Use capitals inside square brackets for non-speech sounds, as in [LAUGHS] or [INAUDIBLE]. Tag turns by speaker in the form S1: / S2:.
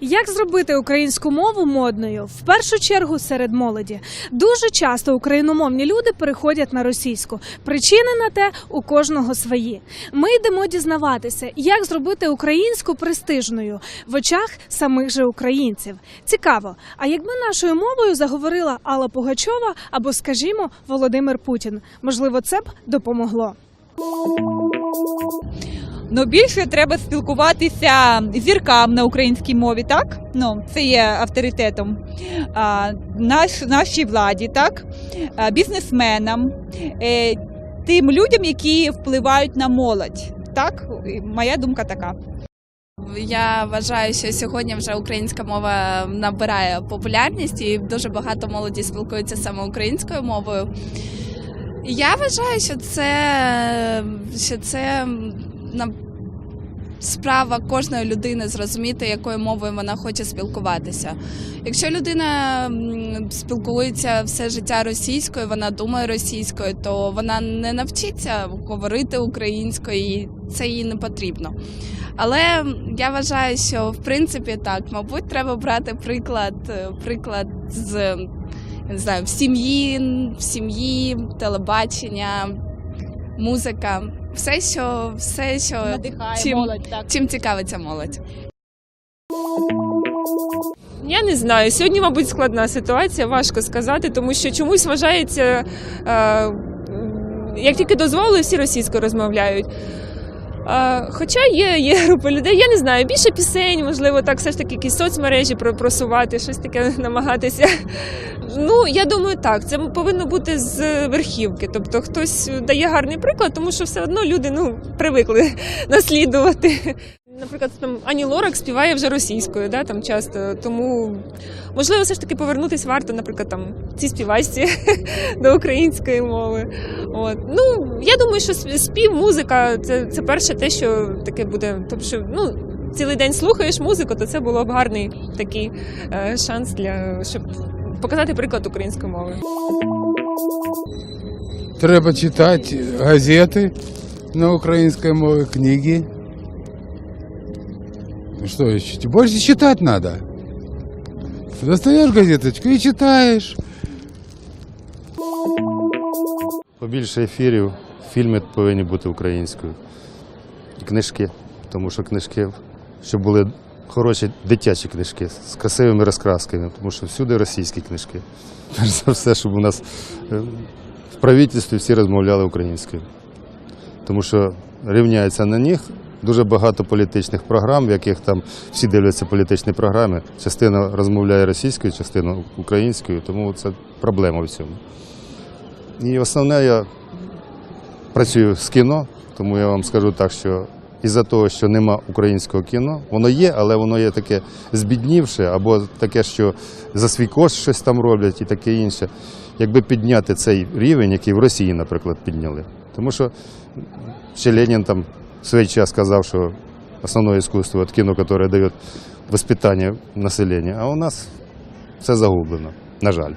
S1: Як зробити українську мову модною? В першу чергу серед молоді. Дуже часто україномовні люди переходять на російську. Причини на те у кожного свої. Ми йдемо дізнаватися, як зробити українську престижною в очах самих же українців. Цікаво. А якби нашою мовою заговорила Алла Пугачова або, скажімо, Володимир Путін, можливо, це б допомогло.
S2: Ну більше треба спілкуватися зіркам на українській мові, так? Ну це є авторитетом. А, наш, нашій владі, так, а, бізнесменам, е, тим людям, які впливають на молодь. Так, моя думка така.
S3: Я вважаю, що сьогодні вже українська мова набирає популярність і дуже багато молоді спілкуються саме українською мовою. Я вважаю, що це, що це справа кожної людини зрозуміти, якою мовою вона хоче спілкуватися. Якщо людина спілкується все життя російською, вона думає російською, то вона не навчиться говорити українською, і це їй не потрібно. Але я вважаю, що в принципі так, мабуть, треба брати приклад, е, приклад з не знаю, в сім'ї, в сім'ї, телебачення, музика, все, що все, що
S2: Надихає
S3: чим,
S2: молодь, так.
S3: чим цікавиться молодь.
S4: Я не знаю. Сьогодні, мабуть, складна ситуація, важко сказати, тому що чомусь вважається, е, як тільки дозволили, всі російською розмовляють. Е, хоча є, є групи людей, я не знаю, більше пісень, можливо, так все ж таки якісь соцмережі про- просувати, щось таке [LAUGHS] намагатися. Ну, я думаю, так. Це повинно бути з верхівки. Тобто хтось дає гарний приклад, тому що все одно люди ну, привикли [LAUGHS] наслідувати. Наприклад, там Ані Лорак співає вже російською, да, там часто. Тому можливо, все ж таки повернутись варто, наприклад, там ці співачці [LAUGHS] до української мови. От. Ну, я думаю, що сп- спів, музика це, це перше те, що таке буде. Тобто, що, ну, цілий день слухаєш музику, то це було б гарний такий е, шанс для щоб показати приклад української мови.
S5: Треба читати газети на українській мові, книги. Ну Что еще? Больше читать надо. Достаешь газеточку и читаешь.
S6: Побільше ефірів, фільми повинні бути українською. І книжки, тому що книжки, щоб були хороші дитячі книжки з красивими розкрасками, тому що всюди російські книжки. Перш за все, щоб у нас е, в правительстві всі розмовляли українською. Тому що рівняється на них дуже багато політичних програм, в яких там всі дивляться політичні програми. Частина розмовляє російською, частина українською, тому це проблема в цьому. І основне, я працюю з кіно, тому я вам скажу так, що із-за того, що нема українського кіно, воно є, але воно є таке збіднівше, або таке, що за свій кошт щось там роблять і таке інше. Якби підняти цей рівень, який в Росії, наприклад, підняли. Тому що ще Ленін там в я сказав, що основне іскусство – це кіно, яке дає воспитання населення, а у нас все загублено, на жаль.